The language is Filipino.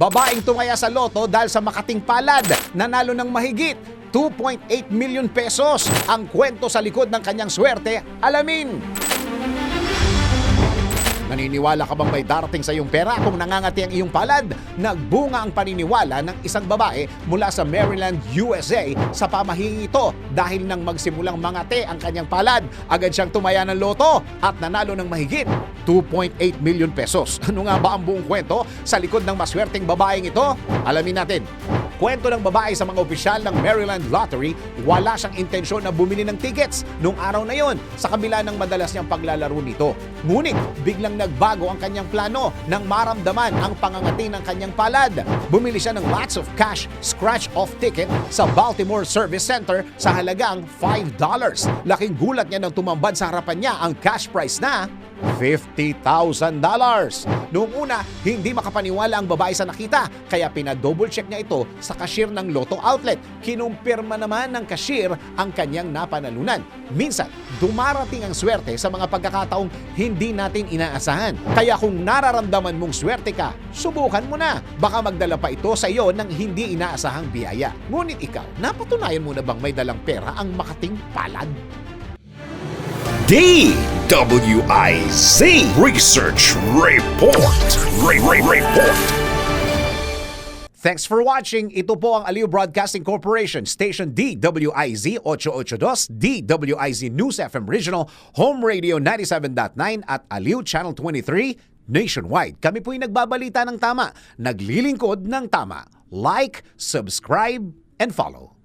Babaeng tumaya sa loto dahil sa makating palad, nanalo ng mahigit 2.8 million pesos. Ang kwento sa likod ng kanyang swerte, alamin. Naniniwala ka bang may darating sa iyong pera kung nangangati ang iyong palad? Nagbunga ang paniniwala ng isang babae mula sa Maryland, USA sa pamahiing ito dahil nang magsimulang mangati ang kanyang palad, agad siyang tumaya ng loto at nanalo ng mahigit 2.8 million pesos. Ano nga ba ang buong kwento sa likod ng maswerteng babaeng ito? Alamin natin. Kwento ng babae sa mga opisyal ng Maryland Lottery, wala siyang intensyon na bumili ng tickets nung araw na yon sa kabila ng madalas niyang paglalaro nito. Ngunit biglang nagbago ang kanyang plano nang maramdaman ang pangangati ng kanyang palad. Bumili siya ng lots of cash scratch-off ticket sa Baltimore Service Center sa halagang $5. Laking gulat niya nang tumambad sa harapan niya ang cash prize na $50,000. Noong una, hindi makapaniwala ang babae sa nakita kaya pinadouble check niya ito sa cashier ng Lotto Outlet. Kinumpirma naman ng cashier ang kanyang napanalunan. Minsan, dumarating ang swerte sa mga pagkakataong hindi natin inaasahan. Kaya kung nararamdaman mong swerte ka, subukan mo na. Baka magdala pa ito sa iyo ng hindi inaasahang biyaya. Ngunit ikaw, napatunayan mo na bang may dalang pera ang makating palad? DWIZ Research Report. Re- Re- Report. Thanks for watching. Ito po ang Aliw Broadcasting Corporation, Station DWIZ 882, DWIZ News FM Regional, Home Radio 97.9 at Aliw Channel 23 nationwide. Kami po'y nagbabalita ng tama, naglilingkod ng tama. Like, subscribe, and follow.